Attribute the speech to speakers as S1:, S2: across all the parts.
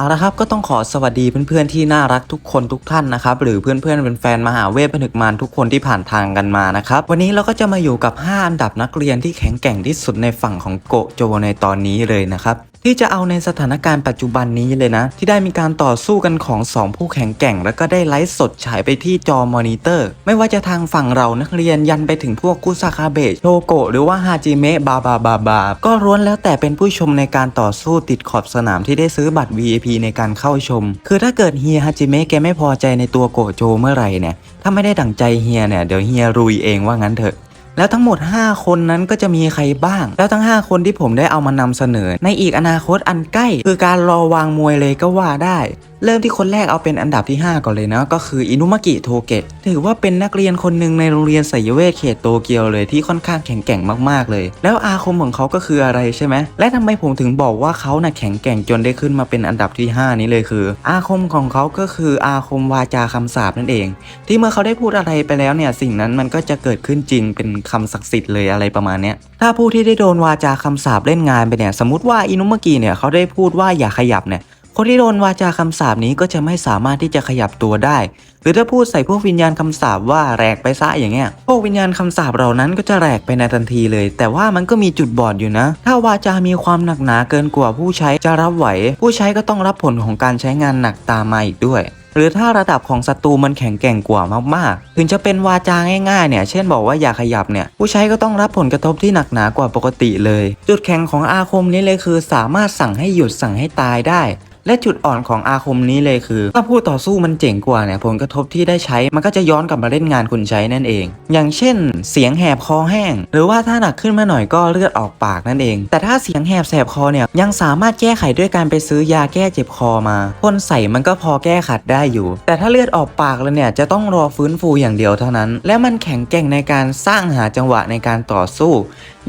S1: เอาละครับก็ต้องขอสวัสดีเพื่อนๆที่น่ารักทุกคนทุกท่านนะครับหรือเพื่อนๆเป็นแฟนมหาเวทผนึกมารทุกคนที่ผ่านทางกันมานะครับวันนี้เราก็จะมาอยู่กับ 5 อันดับนักเรียนที่แข็งแกร่งที่สุดในฝั่งของโกโจในตอนนี้เลยนะครับที่จะเอาในสถานการณ์ปัจจุบันนี้เลยนะ ที่ได้มีการต่อสู้กันของ 2 ผู้แข็งแก่ง แล้วก็ได้ไลฟ์สดฉายไปที่จอมอนิเตอร์ ไม่ว่าจะทางฝั่งเรานักเรียนยันไปถึงพวกกุซาคาเบะโชโกะหรือว่าฮาจิเมะบาบาบาบาก็ล้วนแล้วแต่เป็นผู้ชมในการต่อสู้ติดขอบสนามที่ได้ซื้อบัตร VIP ในการเข้าชม คือถ้าเกิดเฮียฮาจิเมะแกไม่พอใจในตัวโกโจเมื่อไหร่เนี่ย ถ้าไม่ได้ดั่งใจเฮียเนี่ย เดี๋ยวเฮียรุยเองว่างั้นเถอะ แล้วทั้งหมด 5 คนนั้นก็จะมีใครบ้าง แล้วทั้ง 5 คนที่ผมได้เอามานำเสนอ ในอีกอนาคตอันใกล้ คือการรอวางมวยเลยก็ว่าได้ เริ่มที่คนแรกเอาเป็นอันดับที่ 5 ก่อนเลยนะ ก็คืออินุมากิโทเกะถือว่าเป็นนักเรียนคนหนึ่งในโรงเรียนไสยเวทเขตโตเกียวเลยที่ค่อนข้างแข็งแกร่งมากๆเลย แล้วอาคมของเขาก็คืออะไรใช่ไหมและทำไมผมถึงบอกว่าเขาน่ะแข็งแกร่งจนได้ขึ้นมาเป็นอันดับที่ 5 นี้เลยคือ อาคมของเขาก็คืออาคมวาจาคำสาปนั่นเอง ที่เมื่อเขาได้พูดอะไรไปแล้วเนี่ยสิ่งนั้นมันก็จะเกิดขึ้นจริงเป็นคำศักดิ์สิทธิ์เลยอะไรประมาณเนี้ยถ้าผู้ที่ได้โดนวาจาคำสาปเล่นงานไปเนี่ยสมมติว่าอินุมกิเนี่ยเขาได้พูดว่าอย่าขยับเนี่ยคนที่โดนวาจาคำสาปนี้ก็จะไม่สามารถที่จะขยับตัวได้ หรือถ้าพูดใส่พวกวิญญาณคำสาปว่าแหลกไปซะอย่างเงี้ย พวกวิญญาณคำสาปเหล่านั้นก็จะแหลกไปในทันทีเลย แต่ว่ามันก็มีจุดบอดอยู่นะ ถ้าวาจามีความหนักหนาเกินกว่าผู้ใช้จะรับไหว ผู้ใช้ก็ต้องรับผลของการใช้งานหนักตามมาอีกด้วย หรือถ้าระดับของศัตรูมันแข็งแกร่งกว่ามากๆ ถึงจะเป็นวาจาง่ายๆเนี่ย เช่นบอกว่าอย่าขยับเนี่ย ผู้ใช้ก็ต้องรับผลกระทบที่หนักหนากว่าปกติเลย จุดแข็งของอาคมนี้เลยคือสามารถสั่งให้หยุดสั่งให้ตายได้ และจุดอ่อนของอาคมนี้เลยคือ ถ้าผู้ต่อสู้มันเจ๋งกว่าเนี่ยผลกระทบที่ได้ใช้มันก็จะย้อนกลับมาเล่นงานคุณใช้นั่นเอง อย่างเช่น เสียงแหบคอแห้ง หรือว่าถ้าหนักขึ้นมาหน่อยก็เลือดออกปากนั่นเอง แต่ถ้าเสียงแหบแสบคอเนี่ยยังสามารถแก้ไขด้วยการไปซื้อยาแก้เจ็บคอมาพ่นใส่มันก็พอแก้ขัดได้อยู่ แต่ถ้าเลือดออกปากแล้วเนี่ยจะต้องรอฟื้นฟูอย่างเดียวเท่านั้น และมันแข็งแกร่งในการสร้างหาจังหวะในการต่อสู้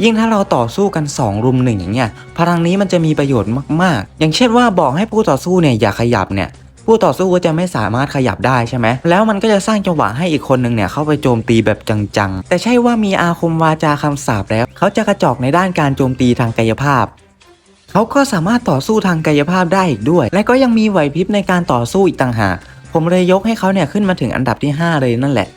S1: ยิ่งถ้าเราต่อสู้กัน2รุมหนึ่งอย่างเงี้ยพลังนี้มันจะมีประโยชน์มากๆ อย่างเช่นว่าบอกให้ผู้ต่อสู้เนี่ยอย่าขยับเนี่ยผู้ต่อสู้ก็จะไม่สามารถขยับได้ใช่ไหม แล้วมันก็จะสร้างจังหวะให้อีกคนหนึ่งเนี่ยเข้าไปโจมตีแบบจังๆ แต่ใช่ว่ามีอาคมวาจาคำสาปแล้ว เขาจะกระจอกในด้านการโจมตีทางกายภาพ เขาก็สามารถต่อสู้ทางกายภาพได้อีกด้วย และก็ยังมีไหวพริบในการต่อสู้อีกต่างหาก ผมเลยยกให้เขาเนี่ยขึ้นมาถึงอันดับที่ 5 เลยนั่นแหละ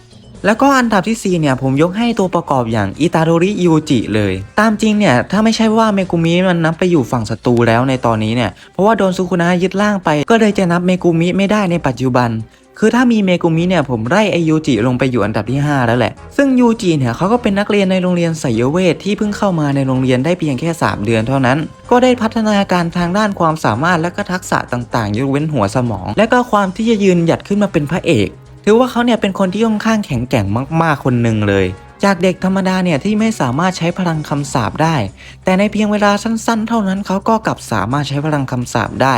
S1: แล้วก็อันดับที่ 4 เนี่ย ผมยกให้ตัวประกอบอย่างอิตาโดริยูจิเลย ตามจริงเนี่ย ถ้าไม่ใช่ว่าเมกุมิมันนับไปอยู่ฝั่งศัตรูแล้วในตอนนี้เนี่ย เพราะว่าโดนซุคุนะยึดล่างไป ก็เลยจะนับเมกุมิไม่ได้ในปัจจุบันคือถ้ามีเมกุมิเนี่ยผมไล่ไอยูจิลงไปอยู่อันดับที่ 5 แล้วแหละ ซึ่งยูจิเนี่ยเขาก็เป็นนักเรียนในโรงเรียนไสยเวทที่เพิ่งเข้ามาในโรงเรียนได้เพียงแค่ 3 เดือนเท่านั้น ก็ได้พัฒนาการทางด้านความสามารถและก็ทักษะต่างๆ ยกเว้นหัวสมอง และก็ความที่จะยืนหยัดขึ้นมาเป็นพระเอก ถือว่าเขาเนี่ยเป็นคนที่ค่อนข้างแข็งแกร่งมากๆคนหนึ่งเลย จากเด็กธรรมดาเนี่ยที่ไม่สามารถใช้พลังคำสาปได้ แต่ในเพียงเวลาสั้นๆ เท่านั้นเขาก็กลับสามารถใช้พลังคำสาปได้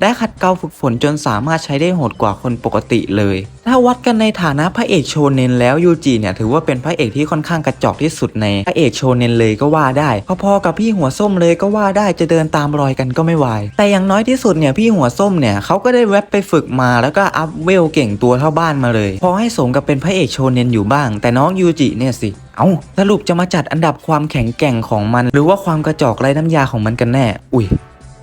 S1: ได้ขัดเกลาฝึกฝนจนสามารถใช้ได้โหดกว่าคนปกติเลย ถ้าวัดกันในฐานะพระเอกโชเนนแล้วยูจิเนี่ยถือว่าเป็นพระเอกที่ค่อนข้างกระจอกที่สุดในพระเอกโชเนนเลยก็ว่าได้ พอๆกับพี่หัวส้มเลยก็ว่าได้จะเดินตามรอยกันก็ไม่ไหวแต่อย่างน้อยที่สุดเนี่ยพี่หัวส้มเนี่ยเขาก็ได้แวบไปฝึกมาแล้วก็อัพเวลเก่งตัวเท่าบ้านมาเลย พอให้สมกับเป็นพระเอกโชเนนอยู่บ้าง แต่น้องยูจิเนี่ยสิ เอาสรุปจะมาจัดอันดับความแข็งแกร่งของมัน หรือว่าความกระจอกไร้น้ำยาของมันกันแน่ อุ้ย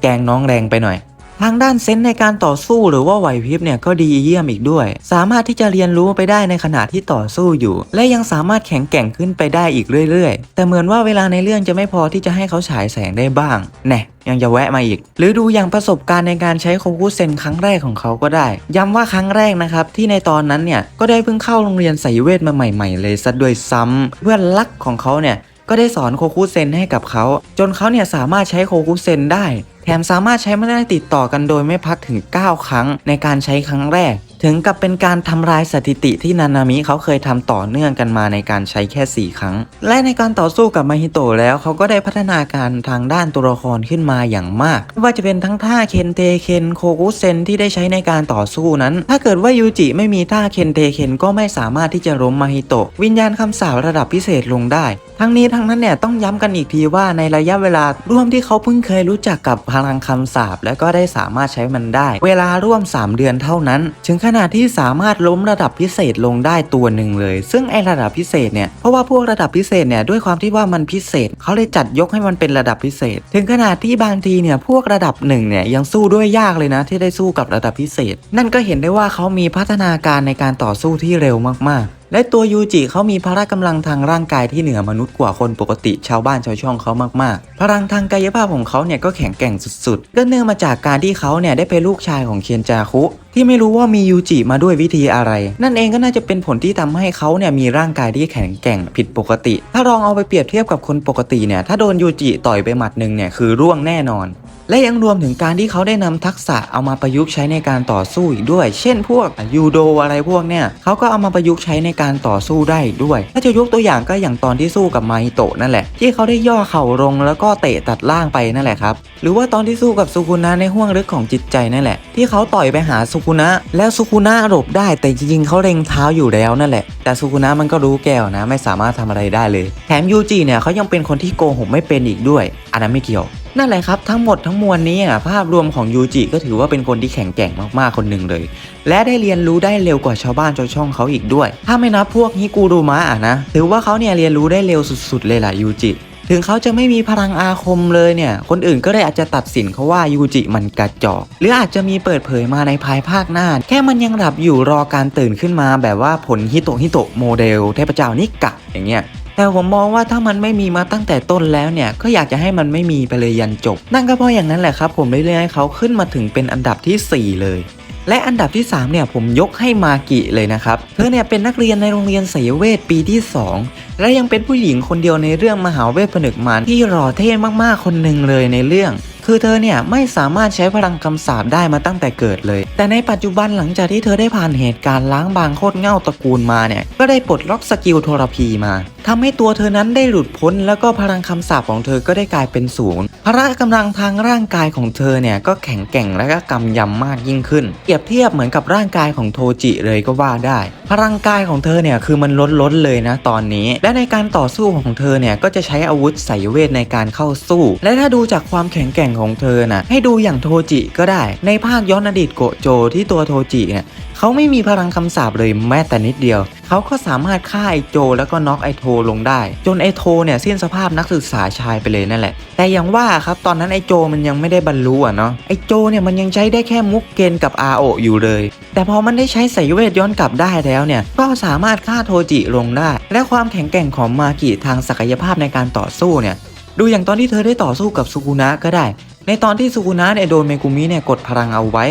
S1: แกงน้องแรงไปหน่อย ทางด้านเซนส์ในการต่อสู้หรือว่าไหวพริบเนี่ยก็ดีเยี่ยมอีกด้วย สามารถที่จะเรียนรู้ไปได้ในขณะที่ต่อสู้อยู่ และยังสามารถแข็งแกร่งขึ้นไปได้อีกเรื่อยๆ แต่เหมือนว่าเวลาในเรื่องจะไม่พอที่จะให้เขาฉายแสงได้บ้างแน่ยังจะแวะมาอีก หรือดูอย่างประสบการณ์ในการใช้โคคุเซนครั้งแรกของเขาก็ได้ ย้ำว่าครั้งแรกนะครับที่ในตอนนั้นเนี่ยก็ได้เพิ่งเข้าโรงเรียนไสยเวทมาใหม่ ๆ เลยซะด้วยซ้ำเพื่อนรักของเขาเนี่ยก็ได้สอนโคคุเซนให้กับเขา จนเขาเนี่ยสามารถใช้โคคุเซนได้ แถมสามารถใช้มาได้ติดต่อกันโดยไม่พักถึง 9 ครั้งในการใช้ครั้งแรก ถึงกับเป็นการทำลายสถิติที่นานามิเขาเคยทำต่อเนื่องกันมาในการใช้แค่ 4 ครั้ง และในการต่อสู้กับมาฮิโตะแล้วเขาก็ได้พัฒนาการทางด้านตัวละครขึ้นมาอย่างมากไม่ว่าจะเป็นทั้งท่าเคนเทเคนโคคุเซนที่ได้ใช้ในการต่อสู้นั้น ถ้าเกิดว่ายูจิไม่มีท่าเคนเทเคนก็ไม่สามารถที่จะล้มมาฮิโตะวิญญาณคำสาประดับพิเศษลงได้ ทั้งนี้ทั้งนั้นเนี่ยต้องย้ำกันอีกทีว่าในระยะเวลาร่วมที่เขาเพิ่งเคยรู้จักกับพลังคำสาปและก็ได้สามารถใช้มันได้ เวลาร่วม 3 เดือนเท่านั้นถึงขนาดณะที่สามารถล้มระดับพิเศษลงได้ตัวหนึ่งเลย ซึ่งไอระดับพิเศษเนี่ยเพราะว่าพวกระดับพิเศษเนี่ยด้วยความที่ว่ามันพิเศษเขาเลยจัดยกให้มันเป็นระดับพิเศษ ถึงขนาดที่บางทีเนี่ยพวกระดับหนึ่งเนี่ยยังสู้ด้วยยากเลยนะ ที่ได้สู้กับระดับพิเศษ นั่นก็เห็นได้ว่าเขามีพัฒนาการในการต่อสู้ที่เร็วมากๆและตัวยูจิเขามีพละกำลังทางร่างกายที่เหนือมนุษย์กว่าคนปกติชาวบ้านชาวช่องเขามากๆ พลังทางกายภาพของเขาเนี่ยก็แข็งแกร่งสุดๆก็เนื่องมาจากการที่เขาเนี่ยได้เป็นลูกชายของเคียนจาคุ ที่ไม่รู้ว่ามียูจิมาด้วยวิธีอะไร นั่นเองก็น่าจะเป็นผลที่ทำให้เขาเนี่ยมีร่างกายที่แข็งแกร่งผิดปกติ ถ้าลองเอาไปเปรียบเทียบกับคนปกติเนี่ยถ้าโดนยูจิต่อยไปหมัดหนึ่งเนี่ยคือร่วงแน่นอน และยังรวมถึงการที่เขาได้นำทักษะเอามาประยุกต์ใช้ในการต่อสู้อีกด้วย เช่นพวกยูโดอะไรพวกเนี่ยเขาก็เอามาประยุกต์ใช้ในการต่อสู้ได้ด้วย ถ้าจะยกตัวอย่างก็อย่างตอนที่สู้กับมาฮิโตะนั่นแหละ ที่เขาได้ย่อเข่าลงแล้วก็เตะตัดล่างไปนั่นแหละครับหรือว่าตอนที่สู้กับสุกุนะในห้วงลึกของจิตใจนั่นแหละ ที่เขาต่อยไปหาสุกุนะ แล้วสุกุนะหลบได้แต่จริงๆเขาเล็งเท้าอยู่แล้วนั่นแหละ แต่สุกุนะมันก็รู้แก้วนะ ไม่สามารถทำอะไรได้เลย แถมยูจิเนี่ยเขายังเป็นคนที่โกหกไม่เป็นอีกด้วย อันนั้นไม่เกี่ยวนั่นแหละครับ ทั้งหมดทั้งมวลนี้อะภาพรวมของยูจิก็ถือว่าเป็นคนที่แข็งแกร่งมากๆคนหนึ่งเลย และได้เรียนรู้ได้เร็วกว่าชาวบ้านชาวช่องเขาอีกด้วย ถ้าไม่นับพวกฮิกูรุมะอะนะถือว่าเขาเนี่ยเรียนรู้ได้เร็วสุดๆเลยล่ะยูจิ ถึงเขาจะไม่มีพลังอาคมเลยเนี่ย คนอื่นก็ได้อาจจะตัดสินเขาว่ายูจิมันกระจอก หรืออาจจะมีเปิดเผยมาในภายภาคหน้า แค่มันยังหลับอยู่รอการตื่นขึ้นมาแบบว่าผลฮิโตฮิโตโมเดลเทพเจ้านิกะอย่างเงี้ยแต่ผมมองว่าถ้ามันไม่มีมาตั้งแต่ต้นแล้วเนี่ย ก็อยากจะให้มันไม่มีไปเลยยันจบ นั่นก็เพราะอย่างนั้นแหละครับ ผมเลยเลือกให้เขาขึ้นมาถึงเป็นอันดับทีสี่4 เลย และอันดับที่ 3 เนี่ยผมยกให้มากิเลยนะครับ เธอเนี่ยเป็นนักเรียนในโรงเรียนไสยเวทปีที่ 2 และยังเป็นผู้หญิงคนเดียวในเรื่องมหาเวทผนึกมารที่หล่อเท่มากๆคนหนึ่งเลยในเรื่อง คือเธอเนี่ยไม่สามารถใช้พลังคำสาปได้มาตั้งแต่เกิดเลย แต่ในปัจจุบันหลังจากที่เธอได้ผ่านเหตุการณ์ล้างบางโคตรเง่าตระกูลมาเนี่ยก็ได้ปลดล็อกสกิลโทรพีมา ทำให้ตัวเธอนั้นได้หลุดพ้น แล้วก็พลังคำสาปของเธอก็ได้กลายเป็นศูนย์พละกำลังทางร่างกายของเธอเนี่ยก็แข็งแกร่งและก็กำยำมากยิ่งขึ้น เปรียบเทียบเหมือนกับร่างกายของโทจิเลยก็ว่าได้ พลังกายของเธอเนี่ยคือมันล้นล้นเลยนะตอนนี้ และในการต่อสู้ของเธอเนี่ยก็จะใช้อาวุธไสยเวทในการเข้าสู้ และถ้าดูจากความแข็งแกร่งของเธอน่ะให้ดูอย่างโทจิก็ได้ ในภาคย้อนอดีตโกโจที่ตัวโทจิเนี่ย เขาไม่มีพลังคำสาปเลยแม้แต่นิดเดียว เขาก็สามารถฆ่าไอโจ แล้วก็น็อกไอโทลงได้ จนไอโทเนี่ยสิ้นสภาพนักศึกษาชายไปเลยนั่นแหละ แต่อย่างว่าครับตอนนั้นไอโจมันยังไม่ได้บรรลุอะเนาะไอโจเนี่ยมันยังใช้ได้แค่มุกเกนกับอาโออยู่เลย แต่พอมันได้ใช้สายเวทย้อนกลับได้แล้วเนี่ยก็สามารถฆ่าโทจิลงได้ และความแข็งแกร่งของมากิทางศักยภาพในการต่อสู้เนี่ยดูอย่างตอนที่เธอได้ต่อสู้กับสุกุนะก็ได้ ในตอนที่สุกุนะเนี่ยโดนเมกุมิเนี่ยกดพลังเอาไว้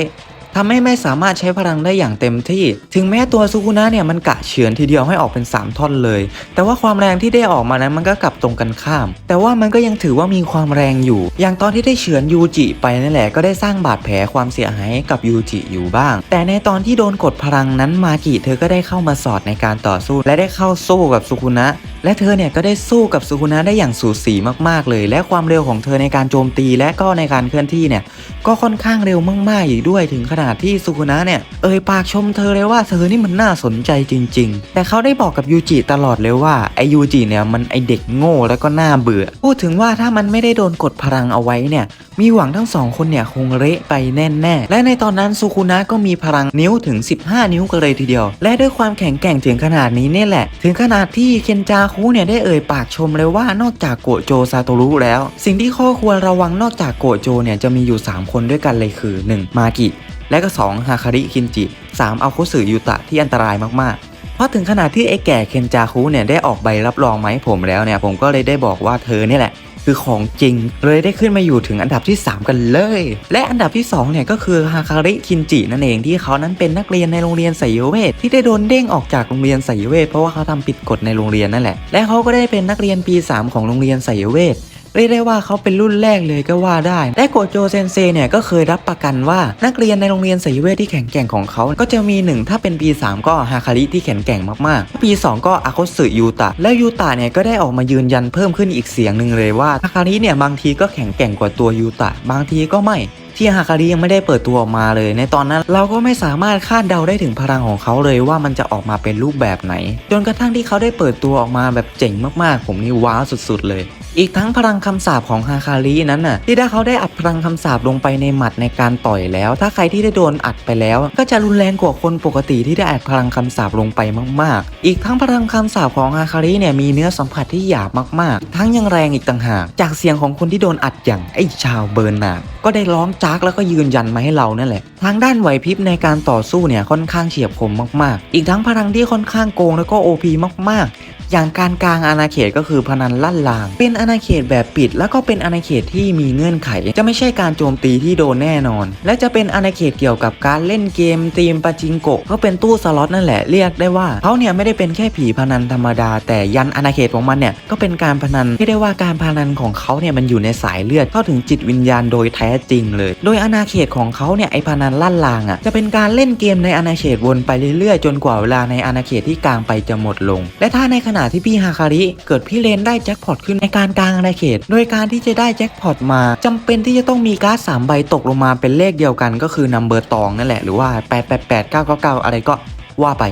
S1: ทำให้ไม่สามารถใช้พลังได้อย่างเต็มที่ ถึงแม้ตัวสุกุนะเนี่ยมันกะเฉือนทีเดียวให้ออกเป็น 3 ท่อนเลย แต่ว่าความแรงที่ได้ออกมานั้นมันก็กลับตรงกันข้าม แต่ว่ามันก็ยังถือว่ามีความแรงอยู่ อย่างตอนที่ได้เฉือนยูจิไปนั่นแหละก็ได้สร้างบาดแผลความเสียหายให้กับยูจิอยู่บ้าง แต่ในตอนที่โดนกดพลังนั้นมากิเธอก็ได้เข้ามาสอดในการต่อสู้ และได้เข้าสู้กับสุกุนะ และเธอเนี่ยก็ได้สู้กับสุกุนะได้อย่างสูสีมากๆเลย และความเร็วของเธอในการโจมตีและก็ในการเคลื่อนที่เนี่ยก็ค่อนข้างเร็วมากๆอีกด้วยถึงขนาดที่สุกุนะเนี่ยเอ่ยปากชมเธอเลยว่าเธอนี่มันน่าสนใจจริง ๆ แต่เขาได้บอกกับยูจิตลอดเลยว่าไอยูจิเนี่ยมันไอเด็กโง่แล้วก็น่าเบื่อ พูดถึงว่าถ้ามันไม่ได้โดนกดพลังเอาไว้เนี่ยมีหวังทั้งสองคนเนี่ยคงเละไปแน่ๆและในตอนนั้นสุคุนะก็มีพลังนิ้วถึง 15 นิ้วกันเลยทีเดียว และด้วยความแข็งแกร่งถึงขนาดนี้เนี่ยแหละ ถึงขนาดที่เคนจาคุเนี่ยได้เอ่ยปากชมเลยว่านอกจากโกโจซาโตรุแล้ว สิ่งที่ข้อควรระวังนอกจากโกโจเนี่ยจะมีอยู่ 3 คนด้วยกันเลยคือ 1. มากิ และก็ 2. ฮาคาริคินจิ 3. เอาคุสึยูตะที่อันตรายมากๆเพราะถึงขนาดที่ไอ้แก่เคนจาคุเนี่ยได้ออกใบรับรองมาให้ผมแล้วเนี่ยผมก็เลยได้บอกว่าเธอเนี่ยแหละ คือของจริง เลยได้ขึ้นมาอยู่ถึงอันดับที่ 3 กันเลย และอันดับที่ 2 เนี่ยก็คือฮาคาริคินจินั่นเองที่เขานั้นเป็นนักเรียนในโรงเรียนไสยเวทที่ได้โดนเด้งออกจากโรงเรียนไสยเวทเพราะว่าเขาทำผิดกฎในโรงเรียนนั่นแหละและเขาก็ได้เป็นนักเรียนปี 3 ของโรงเรียนไสยเวท เรียกได้ว่าเขาเป็นรุ่นแรกเลยก็ว่าได้ และโกโจเซนเซเนี่ยก็เคยรับประกันว่านักเรียนในโรงเรียนไสยเวทที่แข็งแกร่งของเขา ก็จะมีหนึ่งถ้าเป็นปี 3 ก็ฮาคาริที่แข็งแกร่งมากๆ ปี 2 ก็อาโคสึยูตะ แล้วยูตะเนี่ยก็ได้ออกมายืนยันเพิ่มขึ้นอีกเสียงหนึ่งเลยว่าฮาคาริเนี่ยบางทีก็แข็งแกร่งกว่าตัวยูตะ บางทีก็ไม่ที่ฮาคาริยังไม่ได้เปิดตัวออกมาเลย ในตอนนั้นเราก็ไม่สามารถคาดเดาได้ถึงพลังของเขาเลยว่ามันจะออกมาเป็นรูปแบบไหน จนกระทั่งที่เขาได้เปิดตัวออกมาแบบเจ๋งมากๆ ผมนี่ว้าวสุดๆเลย อีกทั้งพลังคำสาปของฮาคารินั้นน่ะที่ถ้าเขาได้อัดพลังคำสาปลงไปในหมัดในการต่อยแล้ว ถ้าใครที่ได้โดนอัดไปแล้ว ก็จะรุนแรงกว่าคนปกติที่ได้อัดพลังคำสาปลงไปมาก ๆ อีกทั้งพลังคำสาปของฮาคาริเนี่ยมีเนื้อสัมผัสที่หยาบมาก ๆ ทั้งยังแรงอีกต่างหาก จากเสียงของคนที่โดนอัดอย่างไอ้ชาวเบิร์นนาร์ก็ได้ร้องจากแล้วก็ยืนยันมาให้เรานั่นแหละ ทางด้านไหวพริบในการต่อสู้เนี่ยค่อนข้างเฉียบคมมาก ๆ อีกทั้งพลังที่ค่อนข้างโกงแล้วก็โอพีมาก ๆอย่างการกลางอาณาเขตก็คือพนันลั่นลาง เป็นอาณาเขตแบบปิด แล้วก็เป็นอาณาเขตที่มีเงื่อนไข จะไม่ใช่การโจมตีที่โดนแน่นอน และจะเป็นอาณาเขตเกี่ยวกับการเล่นเกมตีมปาจิงโกะก็เป็นตู้สล็อตนั่นแหละเรียกได้ว่าเขาเนี่ยไม่ได้เป็นแค่ผีพนันธรรมดา แต่ยันอาณาเขตของมันเนี่ยก็เป็นการพนันที่ได้ว่าการพนันของเขาเนี่ยมันอยู่ในสายเลือดเข้าถึงจิตวิญญาณโดยแท้จริงเลย โดยอาณาเขตของเขาเนี่ยไอพนันลั่นลางอะจะเป็นการเล่นเกมในอาณาเขตวนไปเรื่อยๆ จนกว่าเวลาในอาณาเขตที่กลางไปจะหมดลง และถ้าในขณะที่พี่ฮาคาริเกิดพี่เลนได้แจ็คพอตขึ้นในการกลางอาณาเขต โดยการที่จะได้แจ็คพอตมาจำเป็นที่จะต้องมีการ์ดสามใบตกลงมาเป็นเลขเดียวกัน ก็คือนัมเบอร์ตองนั่นแหละหรือว่า 8 8 8 9 9 9 อะไรก็ว่าไป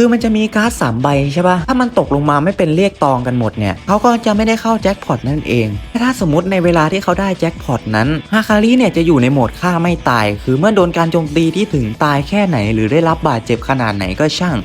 S1: คือมันจะมีการ์ดสามใบใช่ปะถ้ามันตกลงมาไม่เป็นเลขตองกันหมดเนี่ย เขาก็จะไม่ได้เข้าแจ็คพอตนั่นเอง ถ้าสมมติในเวลาที่เขาได้แจ็คพอตนั้น ฮาคาริเนี่ยจะอยู่ในโหมดฆ่าไม่ตาย คือเมื่อโดนการโจมตีที่ถึงตายแค่ไหน หรือได้รับบาดเจ็บขนาดไหนก็ช่าง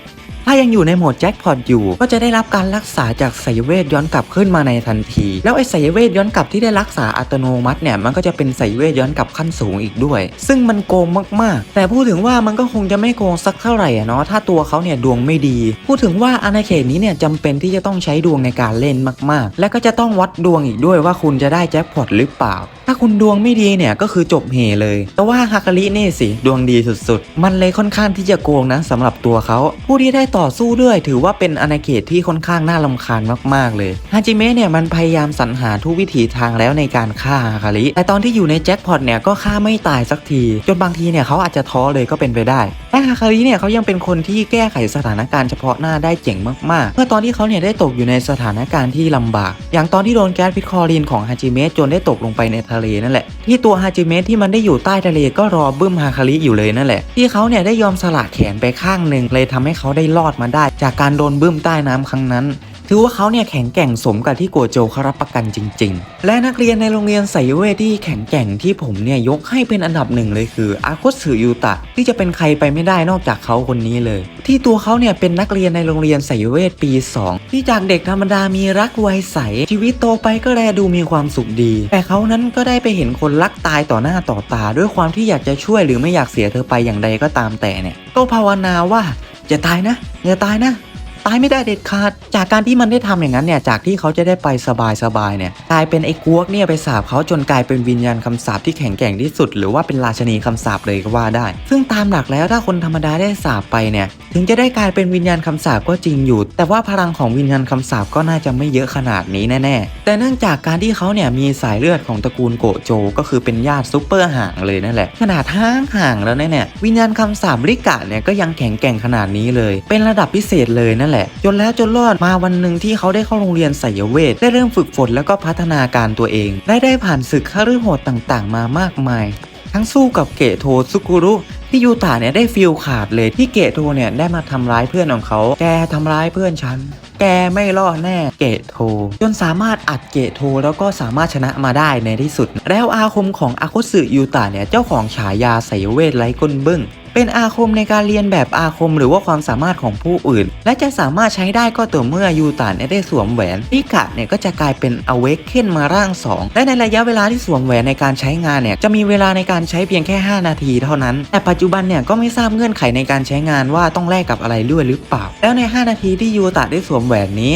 S1: ถ้ายังอยู่ในโหมดแจ็คพอตอยู่ ก็จะได้รับการรักษาจากสายเวทย้อนกลับขึ้นมาในทันที แล้วไอ้สายเวทย้อนกลับที่ได้รักษาอัตโนมัติเนี่ยมันก็จะเป็นสายเวทย้อนกลับขั้นสูงอีกด้วย ซึ่งมันโกงมากๆ แต่พูดถึงว่ามันก็คงจะไม่โกงสักเท่าไหร่อะเนาะถ้าตัวเขาเนี่ยดวงไม่ดี พูดถึงว่าอาณาเขตนี้เนี่ยจำเป็นที่จะต้องใช้ดวงในการเล่นมาก ๆ และก็จะต้องวัดดวงอีกด้วยว่าคุณจะได้แจ็คพอตหรือเปล่าถ้าคุณดวงไม่ดีเนี่ยก็คือจบเหเลย แต่ว่าฮาการินี่สิดวงดีสุดๆ มันเลยค่อนข้างที่จะโกงนะสำหรับตัวเขา ผู้ที่ได้ต่อสู้ด้วย ถือว่าเป็นอาณาเขตที่ค่อนข้างน่าลำคาญมากๆเลยฮาจิเมะเนี่ยมันพยายามสรรหาทุกวิถีทางแล้วในการฆ่าฮาการิแต่ตอนที่อยู่ในแจ็คพอตเนี่ยก็ฆ่าไม่ตายสักที จนบางทีเนี่ยเขาอาจจะท้อเลยก็เป็นไปได้แต่ฮาการิเนี่ยเขายังเป็นคนที่แก้ไขสถานการณ์เฉพาะหน้าได้เจ๋งมากๆ เมื่อตอนที่เขาเนี่ยได้ตกอยู่ในสถานการณ์ที่ลำบาก อย่างตอนที่โดนแก๊สพิษคลอรีนของฮาจิเมะจนได้ตกลงไปในทะเลนั่นแหละ ที่ตัวฮาจิเมะที่มันได้อยู่ใต้ทะเลก็รอบึ้มฮาคาริอยู่เลยนั่นแหละ ที่เขาเนี่ยได้ยอมสละแขนไปข้างหนึ่งเลยทำให้เขาได้รอดมาได้ จากการโดนบึ้มใต้น้ำครั้งนั้น ถือว่าเขาเนี่ยแข็งแกร่งสมกับที่โกโจเขารับประกันจริง ๆ และนักเรียนในโรงเรียนไสเวทที่แข็งแกร่งที่ผมเนี่ยยกให้เป็นอันดับหนึ่งเลยคืออาคุสึยูตะ ที่จะเป็นใครไปไม่ได้นอกจากเขาคนนี้เลย ที่ตัวเขาเนี่ยเป็นนักเรียนในโรงเรียนไสเวทปี 2 ที่จากเด็กธรรมดามีรักวัยใสชีวิตโตไปก็แลดูมีความสุขดี แต่เขานั้นก็ได้ไปเห็นคนรักตายต่อหน้าต่อตา ด้วยความที่อยากจะช่วยหรือไม่อยากเสียเธอไปอย่างใดก็ตามแต่เนี่ยก็ภาวนาว่าอย่าตายนะอย่าตายนะ ตายไม่ได้เด็ดขาด จากการที่มันได้ทำอย่างนั้นเนี่ยจากที่เขาจะได้ไปสบายๆเนี่ยกลายเป็นไอ้กวกเนี่ยไปสาบเขาจนกลายเป็นวิญญาณคำสาปที่แข็งแกร่งที่สุด หรือว่าเป็นราชนีคำสาปเลยก็ว่าได้ ซึ่งตามหลักแล้วถ้าคนธรรมดาได้สาบไปเนี่ยถึงจะได้กลายเป็นวิญญาณคำสาปก็จริงอยู่ แต่ว่าพลังของวิญญาณคำสาปก็น่าจะไม่เยอะขนาดนี้แน่ๆ แต่เนื่องจากการที่เขาเนี่ยมีสายเลือดของตระกูลโกโจ ก็คือเป็นญาติซุปเปอร์ห่างเลยนั่นแหละ ขนาดห่างห่างแล้วเนี่ยวิญญาณคำสาปริกะเนี่ยก็ยังแข็งแกร่งขนาดนี้เลย เป็นระดับพิเศษเลยนั่นแหละจนแล้วจนรอดมาวันหนึ่งที่เขาได้เข้าโรงเรียนไสยเวทได้เริ่มฝึกฝนแล้วก็พัฒนาการตัวเองได้ได้ผ่านศึกคฤโหดต่างๆ มามากมาย ทั้งสู้กับเกะโทซุกุรุที่ยูตะเนี่ยได้ฟิลขาดเลยที่เกะโทเนี่ยได้มาทำร้ายเพื่อนของเขา แกทำร้ายเพื่อนฉันแกไม่รอดแน่เกโท จนสามารถอัดเกโทแล้วก็สามารถชนะมาได้ในที่สุด แล้วอาคมของอาคุสึยูตะเนี่ย เจ้าของฉายาไสยเวทไร้ก้นบึ้ง เป็นอาคมในการเรียนแบบอาคมหรือว่าความสามารถของผู้อื่น และจะสามารถใช้ได้ก็ต่อเมื่อยูตาเนี่ยได้สวมแหวนพิกะเนี่ยก็จะกลายเป็นอเวกเคนมาร่าง 2 และในระยะเวลาที่สวมแหวนในการใช้งานเนี่ยจะมีเวลาในการใช้เพียงแค่ 5 นาทีเท่านั้น แต่ปัจจุบันเนี่ยก็ไม่ทราบเงื่อนไขในการใช้งานว่าต้องแลกกับอะไรด้วยหรือเปล่า แล้วใน 5 นาทีที่ยูตาได้สวมแหวนนี้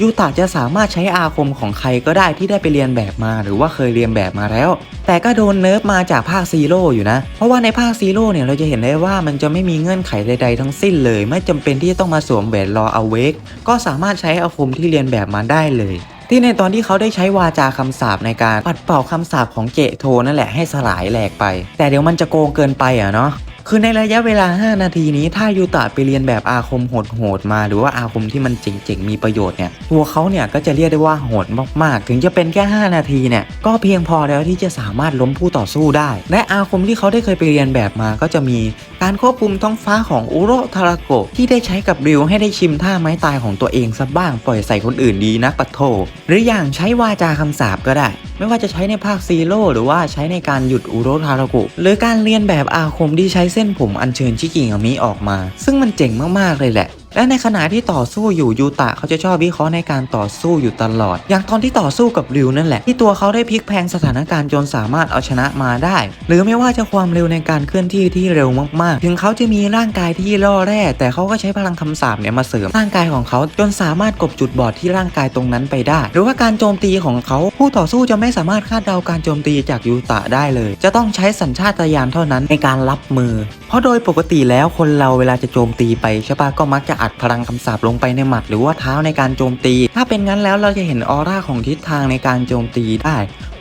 S1: ยูตะจะสามารถใช้อาคมของใครก็ได้ที่ได้ไปเรียนแบบมาหรือว่าเคยเรียนแบบมาแล้ว แต่ก็โดนเนิร์ฟมาจากภาคซีโร่อยู่นะ เพราะว่าในภาคซีโร่เนี่ยเราจะเห็นได้ว่ามันจะไม่มีเงื่อนไขใดๆทั้งสิ้นเลย ไม่จำเป็นที่จะต้องมาสวมแหวนรอเอาเวกก็สามารถใช้อาคมที่เรียนแบบมาได้เลยที่ในตอนที่เขาได้ใช้วาจาคำสาปในการปัดเป่าคำสาปของเกะโทนั่นแหละให้สลายแหลกไป แต่เดี๋ยวมันจะโกงเกินไปอะเนาะ คือในระยะเวลา 5 นาทีนี้ ถ้ายูตะไปเรียนแบบอาคมโหดๆมา หรือว่าอาคมที่มันเจ๋งๆมีประโยชน์เนี่ยตัวเขาเนี่ยก็จะเรียกได้ว่าโหดมากๆ ถึงจะเป็นแค่ 5 นาทีเนี่ยก็เพียงพอแล้วที่จะสามารถล้มผู้ต่อสู้ได้ และอาคมที่เขาได้เคยไปเรียนแบบมาก็จะมีการควบคุมท้องฟ้าของอุโรทาราโกะที่ได้ใช้กับริวให้ได้ชิมท่าไม้ตายของตัวเองซะบ้างปล่อยใส่คนอื่นดีนักปะโท หรืออย่างใช้วาจาคำสาปก็ได้ ไม่ว่าจะใช้ในภาคซีโร่หรือว่าใช้ในการหยุดอุโรทาราโกะหรือการเรียนแบบอาคมที่ใช้เส้นผมอัญเชิญชิกิงามิออกมา ซึ่งมันเจ๋งมากๆเลยแหละ และในขณะที่ต่อสู้อยู่ยูตะเขาจะชอบวิเคราะห์ในการต่อสู้อยู่ตลอด อย่างตอนที่ต่อสู้กับริวนั่นแหละที่ตัวเขาได้พลิกแพงสถานการณ์จนสามารถเอาชนะมาได้ หรือไม่ว่าจะความเร็วในการเคลื่อนที่ที่เร็วมากๆ ถึงเขาจะมีร่างกายที่ล่อแร่แต่เขาก็ใช้พลังคำสาปเนี่ยมาเสริมร่างกายของเขาจนสามารถกบจุดบอดที่ร่างกายตรงนั้นไปได้ หรือว่าการโจมตีของเขาผู้ต่อสู้จะไม่สามารถคาดเดาการโจมตีจากยูตะได้เลย จะต้องใช้สัญชาตญาณเท่านั้นในการรับมือ เพราะโดยปกติแล้วคนเราเวลาจะโจมตีไปใช่ปะก็มักจะอัดพลังคำสาปลงไปในหมัดหรือว่าเท้าในการโจมตี ถ้าเป็นงั้นแล้วเราจะเห็นออร่าของทิศทางในการโจมตีได้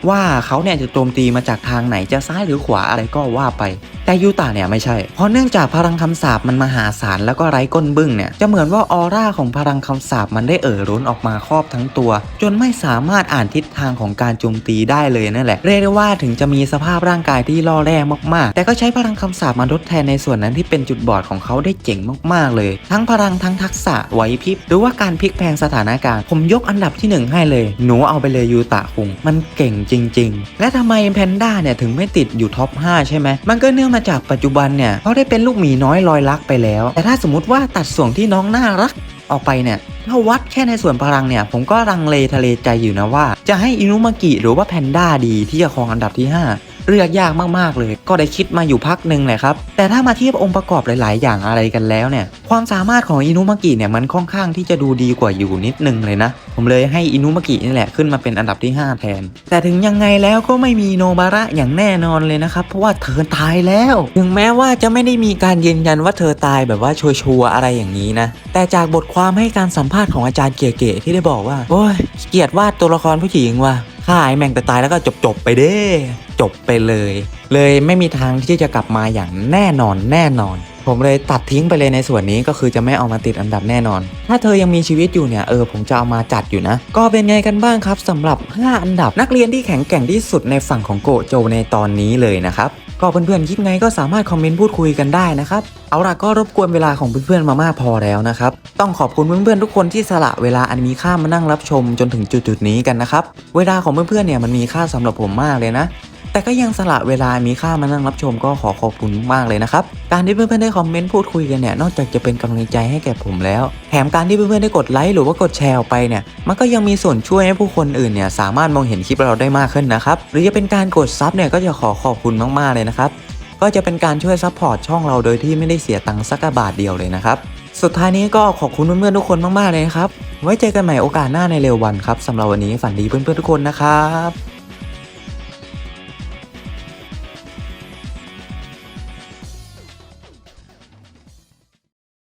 S1: ว่าเขาเนี่ยจะโจมตีมาจากทางไหนจะซ้ายหรือขวาอะไรก็ว่าไป แต่ยูตะเนี่ยไม่ใช่ เพราะเนื่องจากพลังคำสาปมันมหาศาลแล้วก็ไร้ก้นบึ้งเนี่ย จะเหมือนว่าออร่าของพลังคำสาปมันได้เอ่อล้นออกมาครอบทั้งตัว จนไม่สามารถอ่านทิศทางของการโจมตีได้เลยนั่นแหละ เรียกได้ว่าถึงจะมีสภาพร่างกายที่ล่อแร่มากๆ แต่ก็ใช้พลังคำสาปมาทดแทนในส่วนนั้นที่เป็นจุดบอดของเขาได้เจ๋งมากๆเลย ทั้งพลังทั้งทักษะไหวพริบหรือว่าการพลิกแพงสถานการณ์ ผมยกอันดับที่หนึ่งให้เลย หนูเอาไปเลยยูตะคุงมันเก่งจริง ๆ และทำไมแพนด้าเนี่ยถึงไม่ติดอยู่ท็อป5ใช่ไหมมันก็เนื่องมาจากปัจจุบันเนี่ยเขาได้เป็นลูกหมีน้อยลอยลักไปแล้ว แต่ถ้าสมมติว่าตัดส่วนที่น้องน่ารักออกไปเนี่ยถ้าวัดแค่ในส่วนพลังเนี่ย ผมก็รังเลทะเลใจอยู่นะว่า จะให้อินุมากิหรือว่าแพนด้าดีที่จะครองอันดับที่ 5 เลือกยากมากๆเลย ก็ได้คิดมาอยู่พักหนึ่งแหละครับ แต่ถ้ามาเทียบองค์ประกอบหลาย ๆ อย่างอะไรกันแล้วเนี่ย ความสามารถของอินุมากิเนี่ยมันค่อนข้างที่จะดูดีกว่าอยู่นิดนึงเลยนะ ผมเลยให้อินุมากินี่แหละขึ้นมาเป็นอันดับที่ 5 แทน แต่ถึงยังไงแล้วก็ไม่มีโนบาระอย่างแน่นอนเลยนะครับ เพราะว่าเธอตายแล้ว ถึงแม้ว่าจะไม่ได้มีการยืนยันว่าเธอตายแบบว่าชัวร์ๆอะไรอย่างนี้นะ แต่จากบทความให้การสัมภาษณ์ของอาจารย์เก๋ๆที่ได้บอกว่า โอ้ยเกลียดวาดตัวละครผู้หญิงว่ะ ฆ่าไอ้แม่งแต่ตายแล้วก็จบๆไปเด้ จบไปเลย เลยไม่มีทางที่จะกลับมาอย่างแน่นอนแน่นอน ผมเลยตัดทิ้งไปเลยในส่วนนี้ก็คือจะไม่เอามาติดอันดับแน่นอน ถ้าเธอยังมีชีวิตอยู่เนี่ยเออผมจะเอามาจัดอยู่นะ ก็เป็นไงกันบ้างครับสำหรับ 5 อันดับนักเรียนที่แข็งแกร่งที่สุดในฝั่งของโกโจในตอนนี้เลยนะครับ ก็เพื่อนๆคิดไงก็สามารถคอมเมนต์พูดคุยกันได้นะครับ เอาล่ะก็รบกวนเวลาของเพื่อนๆมามากพอแล้วนะครับ ต้องขอบคุณเพื่อนๆทุกคนที่สละเวลาอันมีค่ามานั่งรับชมจนถึงจุดๆนี้กันนะครับ เวลาของเพื่อนๆเนี่ยมันมีค่าสำหรับผมมากเลยนะ แต่ก็ยังสละเวลามีค่ามานั่งรับชมก็ขอขอบคุณมากเลยนะครับ การที่เพื่อนๆได้คอมเมนต์พูดคุยกันเนี่ยนอกจากจะเป็นกำลังใจให้แก่ผมแล้ว แถมการที่เพื่อนๆได้กดไลค์หรือว่ากดแชร์ออกไปเนี่ยมันก็ยังมีส่วนช่วยให้ผู้คนอื่นเนี่ยสามารถมองเห็นคลิปเราได้มากขึ้นนะครับหรือจะเป็นการกดซับเนี่ยก็จะขอขอบคุณมากๆเลยนะครับก็จะเป็นการช่วยซัพพอร์ตช่องเราโดยที่ไม่ได้เสียตังค์สักบาทเดียวเลยนะครับสุดท้ายนี้ก็ขอบคุณเพื่อนๆทุกคนมากๆเลยครับ ไว้เจอกันใหม่โอกาสหน้าในเร็ววันครับสำหรับวันนี้ฝันดีเพื่อนๆทุกคนนะครับ